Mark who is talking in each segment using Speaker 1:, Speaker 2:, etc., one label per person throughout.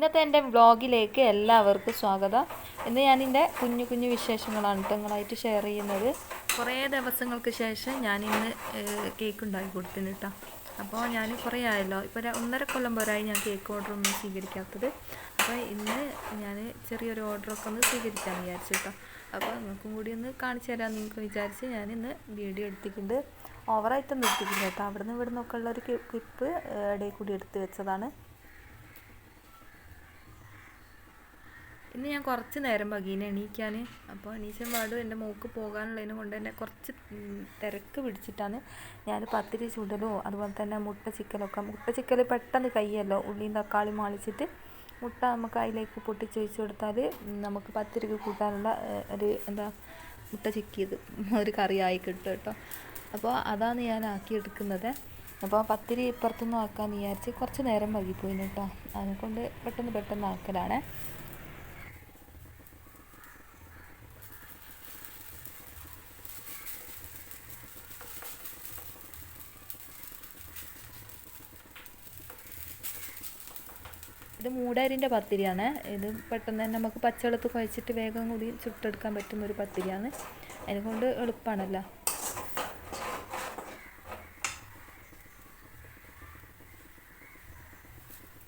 Speaker 1: ഇന്നത്തെ എന്റെ വ്ളോഗിലേക്ക് എല്ലാവർക്കും സ്വാഗതം. ഇന്ന് ഞാൻ എന്റെ കുഞ്ഞു കുഞ്ഞു വിശേഷങ്ങളാണ് നിങ്ങളായിട്ട് ഷെയർ ചെയ്യുന്നത്. കുറേ ദിവസങ്ങൾക്ക് ശേഷം ഞാൻ ഇന്ന് കേക്ക് ഉണ്ടാക്കി കൊടുത്തിന് കേട്ടോ അപ്പോൾ ഞാൻ കുറേ ആയല്ലോ. ഇപ്പോൾ ഒരു ഒന്നര കൊല്ലം പോരായി ഞാൻ കേക്ക് ഓർഡർ ഒന്നും സ്വീകരിക്കാത്തത്. അപ്പോൾ ഇന്ന് ഞാൻ ചെറിയൊരു ഓർഡറൊക്കെ ഒന്ന് സ്വീകരിക്കാൻ വിചാരിച്ചു കേട്ടോ അപ്പോൾ നിങ്ങൾക്കും കൂടി ഒന്ന് കാണിച്ചു തരാമെന്ന് നിങ്ങൾക്ക് വിചാരിച്ച് ഞാൻ ഇന്ന് വീഡിയോ എടുത്തിട്ടുണ്ട്. ഓവറായിട്ടൊന്നും എടുത്തിട്ടില്ല കേട്ടോ അവിടെ നിന്ന് ഇവിടെ നിന്നൊക്കെ ഉള്ളൊരു ക്ലിപ്പ് ഇടയിൽ കൂടി എടുത്ത് വെച്ചതാണ്. ഇന്ന് ഞാൻ കുറച്ച് നേരം വകീനെ എണീക്കാൻ അപ്പോൾ അനീശൻ പാടും എന്റെ മോക്ക് പോകാനുള്ളതിനെ കൊണ്ട് തന്നെ കുറച്ച് തിരക്ക് പിടിച്ചിട്ടാണ് ഞാൻ പത്തിരി ചുടലോ അതുപോലെ തന്നെ മുട്ട ചിക്കലൊക്കെ മുട്ട ചിക്കൽ പെട്ടെന്ന് കയ്യല്ലോ ഉള്ളിയും തക്കാളി മാളിച്ചിട്ട് മുട്ട നമുക്ക് അതിലേക്ക് പൊട്ടിച്ച് വെച്ച് കൊടുത്താൽ നമുക്ക് പത്തിരിക്ക് കൂട്ടാനുള്ള ഒരു എന്താ മുട്ട ചിക്കിയത് ഒരു കറിയായി കിട്ടും കേട്ടോ. അപ്പോൾ അതാണ് ഞാൻ ആക്കിയെടുക്കുന്നത് അപ്പോൾ പത്തിരി ഇപ്പുറത്തുനിന്ന് ആക്കാമെന്ന് വിചാരിച്ച് കുറച്ച് നേരം വൈകിപ്പോയി കേട്ടോ. അതിനെക്കൊണ്ട് പെട്ടെന്ന് പെട്ടെന്ന് ആക്കലാണേ. ഇത് മൂടാരിന്റെ പത്തിരിയാണ്. ഇത് പെട്ടെന്ന് തന്നെ നമുക്ക് പച്ചവെള്ളത്ത് കുഴച്ചിട്ട് വേഗം കൂടി ചുട്ടെടുക്കാൻ പറ്റുന്ന ഒരു പത്തിരിയാണ്. അതിനെക്കൊണ്ട് എളുപ്പമാണല്ലോ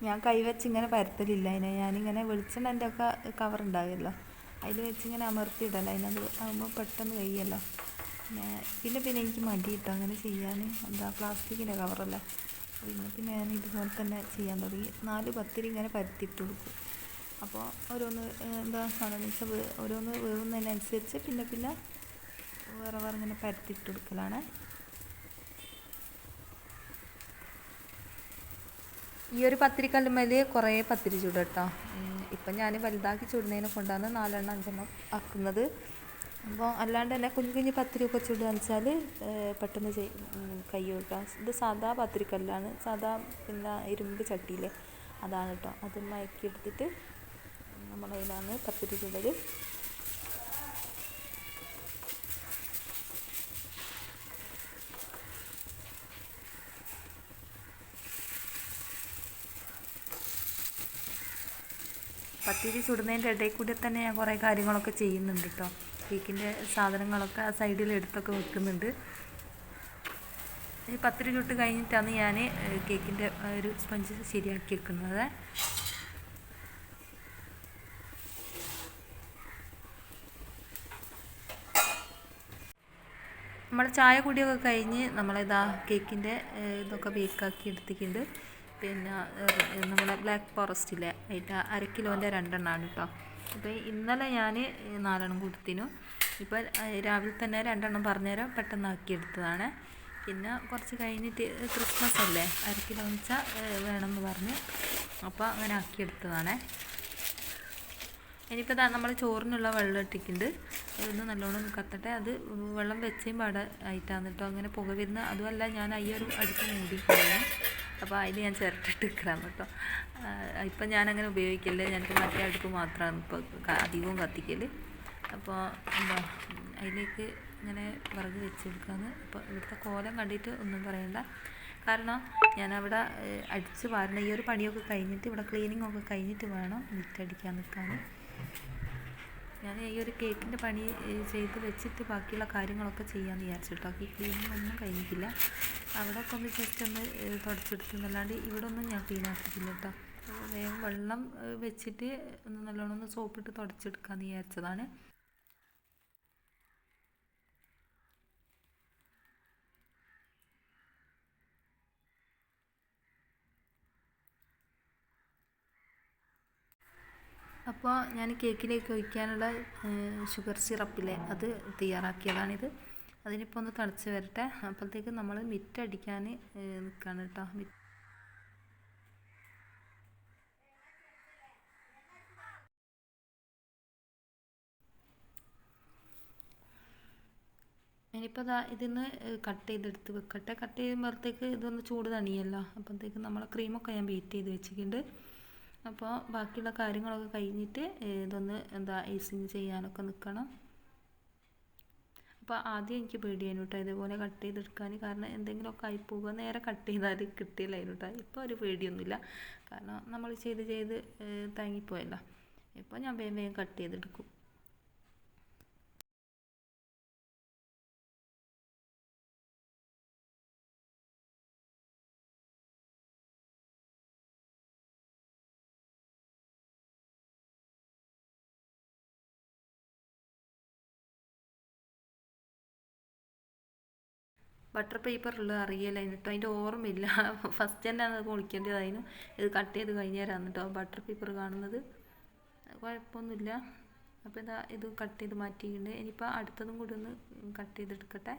Speaker 1: ഞാൻ കൈവച്ച് ഇങ്ങനെ പരത്തലില്ല. അതിനെ ഞാനിങ്ങനെ വെളിച്ചെണ്ണന്റെ ഒക്കെ കവർ ഉണ്ടാകുമല്ലോ. അതിൽ വെച്ചിങ്ങനെ ഇങ്ങനെ അമർത്തിയിടല. അതിനത് ആകുമ്പോൾ പെട്ടെന്ന് കഴിയല്ലോ. പിന്നെ പിന്നെ എനിക്ക് മടിയിട്ടോ? അങ്ങനെ ചെയ്യാൻ എന്താ? പ്ലാസ്റ്റിക്കിന്റെ കവറല്ല പിന്നെ പിന്നെ ഞാൻ ഇതുപോലെ തന്നെ ചെയ്യാൻ തുടങ്ങി. നാല് പത്തിരി ഇങ്ങനെ പരത്തിയിട്ട് കൊടുക്കും. അപ്പോൾ ഓരോന്ന് എന്താ സാധനം വെച്ചാൽ ഓരോന്ന് വേവുന്നതിനനുസരിച്ച് പിന്നെ പിന്നെ വേറെ വേറെ ഇങ്ങനെ പരത്തിയിട്ട് കൊടുക്കലാണ്. ഈ ഒരു പത്തിരിക്കല്ലുമ്മേൽ കുറേ പത്തിരി ചൂട് ഇപ്പം ഞാൻ വലുതാക്കി ചൂടുന്നതിനെ കൊണ്ടാണ് നാലെണ്ണം അഞ്ചെണ്ണം ആക്കുന്നത്. അപ്പോൾ അല്ലാണ്ട് തന്നെ കുഞ്ഞു കുഞ്ഞു പത്തിരിയൊക്കെ ചൂട് വെച്ചാൽ പെട്ടെന്ന് കൈ കേട്ടോ ഇത് സാധാ പത്തിരിക്കല്ലാണ്. സാധാ പിന്നെ ഇരുമ്പ് ചട്ടിയിലെ അതാണ് കേട്ടോ. അത് മയക്കി എടുത്തിട്ട് നമ്മളതിലാണ് പത്തിരി ചുടൽ പത്തിരി ചുടുന്നതിന്റെ ഇടയിൽ കൂടി തന്നെ ഞാൻ കുറേ കാര്യങ്ങളൊക്കെ ചെയ്യുന്നുണ്ട് കേട്ടോ. കേക്കിന്റെ സാധനങ്ങളൊക്കെ ആ സൈഡിൽ എടുത്തൊക്കെ വെക്കുന്നുണ്ട്. ഈ പത്തിരി ചുട്ട് കഴിഞ്ഞിട്ടാണ് ഞാൻ കേക്കിന്റെ ഒരു സ്പഞ്ച് ശരിയാക്കി വെക്കുന്നത്. നമ്മൾ ചായ കുടിയൊക്കെ കഴിഞ്ഞ് നമ്മളിതാ കേക്കിന്റെ ഇതൊക്കെ ബേക്കാക്കി എടുത്തിട്ടുണ്ട്. പിന്നെ നമ്മളെ ബ്ലാക്ക് ഫോറസ്റ്റിലെ അതിന്റെ അര കിലോന്റെ രണ്ടെണ്ണമാണ് കേട്ടോ അപ്പോൾ ഇന്നലെ ഞാൻ നാലെണ്ണം കൊടുത്തിനു. ഇപ്പോൾ രാവിലെ തന്നെ രണ്ടെണ്ണം പറഞ്ഞുതരാം പെട്ടെന്ന് ആക്കിയെടുത്തതാണ് പിന്നെ കുറച്ച് കഴിഞ്ഞിട്ട് ക്രിസ്മസ് അല്ലേ? അര കിലോ വെച്ച വേണമെന്ന് പറഞ്ഞ് അപ്പോൾ അങ്ങനെ ആക്കിയെടുത്തതാണേ ഇനിയിപ്പോൾ ഇതാ നമ്മൾ ചോറിനുള്ള വെള്ളം ഇട്ടിട്ടുണ്ട്. ഒന്ന് നല്ലോണം കത്തട്ടെ. അത് വെള്ളം വെച്ചേം പാട കേട്ടോ അങ്ങനെ പുക വരുന്ന അതുമല്ല ഞാൻ അയ്യൊരു അടുത്ത് മൂടി അപ്പോൾ അതിൽ ഞാൻ ചിരട്ടിട്ട് നിൽക്കണം കേട്ടോ. ഇപ്പം ഞാനങ്ങനെ ഉപയോഗിക്കില്ല ഞങ്ങൾക്ക് മറ്റേ അടുപ്പ് മാത്രമാണ് ഇപ്പോൾ അധികവും കത്തിക്കൽ അപ്പോൾ എന്താ അതിലേക്ക് ഇങ്ങനെ വിറക് വെച്ച് കൊടുക്കാമെന്ന് അപ്പോൾ ഇവിടുത്തെ കോലം കണ്ടിട്ട് ഒന്നും പറയണ്ട. കാരണം ഞാനവിടെ അടിച്ച് വാരണം. ഈ ഒരു പണിയൊക്കെ കഴിഞ്ഞിട്ട് ഇവിടെ ക്ലീനിങ് ഒക്കെ കഴിഞ്ഞിട്ട് വേണം വിറ്റടിക്കാൻ നിൽക്കാൻ. ഞാൻ ഈ ഒരു കേക്കിന്റെ പണി ചെയ്ത് വെച്ചിട്ട് ബാക്കിയുള്ള കാര്യങ്ങളൊക്കെ ചെയ്യാമെന്ന് വിചാരിച്ചു കേട്ടോ ഈ ക്ലീനിങ് ഒന്നും കഴിഞ്ഞിട്ടില്ല. അവിടെ ഒന്ന് ജസ്റ്റ് ഒന്ന് തുടച്ചെടുക്കുന്നല്ലാണ്ട് ഇവിടെ ഒന്നും ഞാൻ ക്ലീൻ ആക്കിയിട്ടില്ല കേട്ടോ. വേഗം വെള്ളം വെച്ചിട്ട് ഒന്ന് നല്ലോണം ഒന്ന് സോപ്പിട്ട് തുടച്ചെടുക്കാമെന്ന് വിചാരിച്ചതാണ്. അപ്പോൾ ഞാൻ കേക്കിലേക്ക് ഒഴിക്കാനുള്ള ഷുഗർ സിറപ്പില്ലേ അത് തയ്യാറാക്കിയതാണിത്. അതിനിപ്പോൾ ഒന്ന് തിളച്ച് വരട്ടെ. അപ്പോഴത്തേക്ക് നമ്മൾ മിറ്റ് അടിക്കാൻ നിൽക്കുകയാണ് കേട്ടോ. മിറ്റ് ഇനിയിപ്പോൾ ഇതാ ഇതിന്ന് കട്ട് ചെയ്തെടുത്ത് വെക്കട്ടെ. കട്ട് ചെയ്യുമ്പോഴത്തേക്ക് ഇതൊന്ന് ചൂട് തണിയല്ലോ. അപ്പോഴത്തേക്ക് നമ്മൾ ക്രീമൊക്കെ ഞാൻ ബീറ്റ് ചെയ്ത് വെച്ചിട്ടുണ്ട്. അപ്പോൾ ബാക്കിയുള്ള കാര്യങ്ങളൊക്കെ കഴിഞ്ഞിട്ട് ഇതൊന്ന് എന്താ ഐസിങ് ചെയ്യാനൊക്കെ നിൽക്കണം അപ്പോൾ ആദ്യം എനിക്ക് പേടിയായിരുന്നു കേട്ടോ ഇതേപോലെ കട്ട് ചെയ്തെടുക്കാൻ. കാരണം എന്തെങ്കിലുമൊക്കെ ആയി പോകുക നേരെ കട്ട് ചെയ്താൽ കിട്ടിയില്ലായിരുന്നു കേട്ടോ ഇപ്പോൾ ഒരു പേടിയൊന്നുമില്ല. കാരണം നമ്മൾ ചെയ്ത് ചെയ്ത് തയങ്ങിപ്പോയല്ലോ ഇപ്പോൾ ഞാൻ വേഗം വേഗം കട്ട് ചെയ്തെടുക്കും. ബട്ടർ പേപ്പർ ഉള്ളത് അറിയില്ല. കേട്ടോ അതിന്റെ ഓർമ്മയില്ല. ഫസ്റ്റ് തന്നെ അത് പൊളിക്കേണ്ടതായിരുന്നു ഇത് കട്ട് ചെയ്ത് കഴിഞ്ഞേരാന്ന് കേട്ടോ ബട്ടർ പേപ്പർ കാണുന്നത്. കുഴപ്പമൊന്നുമില്ല. അപ്പോൾ ഇതാ ഇത് കട്ട് ചെയ്ത് മാറ്റിയിട്ടുണ്ട്. ഇനിയിപ്പോൾ അടുത്തതും കൂടി ഒന്ന് കട്ട് ചെയ്തെടുക്കട്ടെ.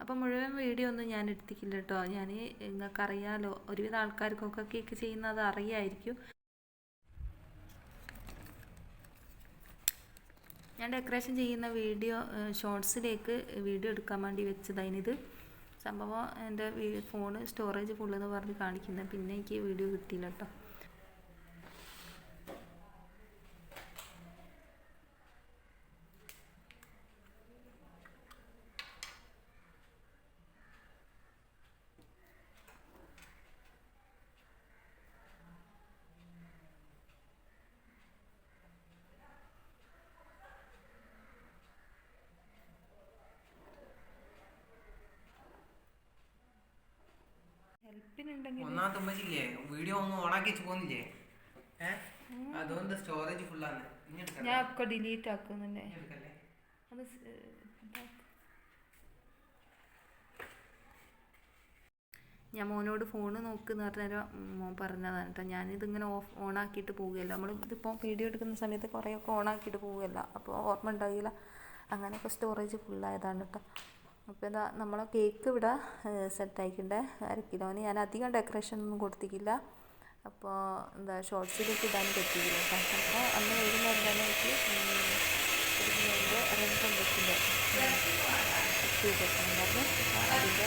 Speaker 1: അപ്പോൾ മുഴുവൻ വീഡിയോ ഒന്നും ഞാൻ എടുത്തിക്കില്ല കേട്ടോ ഞാൻ നിങ്ങൾക്കറിയാലോ ഒരുവിധ ആൾക്കാർക്കൊക്കെ കേക്ക് ചെയ്യുന്നത് അറിയായിരിക്കും. ഞാൻ ഡെക്കറേഷൻ ചെയ്യുന്ന വീഡിയോ ഷോർട്സിലേക്ക് വീഡിയോ എടുക്കാൻ വേണ്ടി വെച്ചതായിനിത് സംഭവം എന്റെ ഫോണ് സ്റ്റോറേജ് ഫുള്ളെന്ന് പറഞ്ഞ് കാണിക്കുന്നത് പിന്നെ എനിക്ക് വീഡിയോ കിട്ടിയില്ല കേട്ടോ ഹെൽപ്പിനുണ്ടെങ്കിൽ
Speaker 2: ഒന്നാമത്തെ ഉമ്മച്ചില്ലേ? വീഡിയോ ഒന്നും ഓണാക്കി വെച്ച് പോകുന്നില്ലേ അതുകൊണ്ട് സ്റ്റോറേജ് ഫുള്ളാണ് ആണ്.
Speaker 1: ഞാൻ ഒക്കെ ഡിലീറ്റ് ആക്കുന്നുണ്ടേ? അത് ഞാൻ മോനോട് ഫോൺ നോക്കുന്ന പറഞ്ഞാൽ മോൻ പറഞ്ഞതാണ് കേട്ടോ. ഞാനിതിങ്ങനെ ഓഫ് ഓണാക്കിയിട്ട് പോവുകയല്ല. നമ്മൾ ഇതിപ്പോൾ വീഡിയോ എടുക്കുന്ന സമയത്ത് കുറേയൊക്കെ ഓണാക്കിയിട്ട് പോവുകയല്ല. അപ്പോൾ ഓർമ്മ ഉണ്ടാകില്ല അങ്ങനെയൊക്കെ സ്റ്റോറേജ് ഫുള്ളായതാണ് കേട്ടോ. അപ്പോൾ ഇതാ നമ്മൾ കേക്ക് ഇവിടെ സെറ്റാക്കിയിട്ടുണ്ട് അര കിലോന് ഞാൻ അധികം ഡെക്കറേഷൻ ഒന്നും കൊടുത്തിട്ടില്ല അപ്പോൾ എന്താ ഷോർട്സിലേക്ക് ഇടാൻ പറ്റിയില്ല അപ്പോൾ അന്ന് വൈകുന്നേരം എനിക്ക് റെന്റ് ഉണ്ടാക്കിന്റെ അതിന്റെ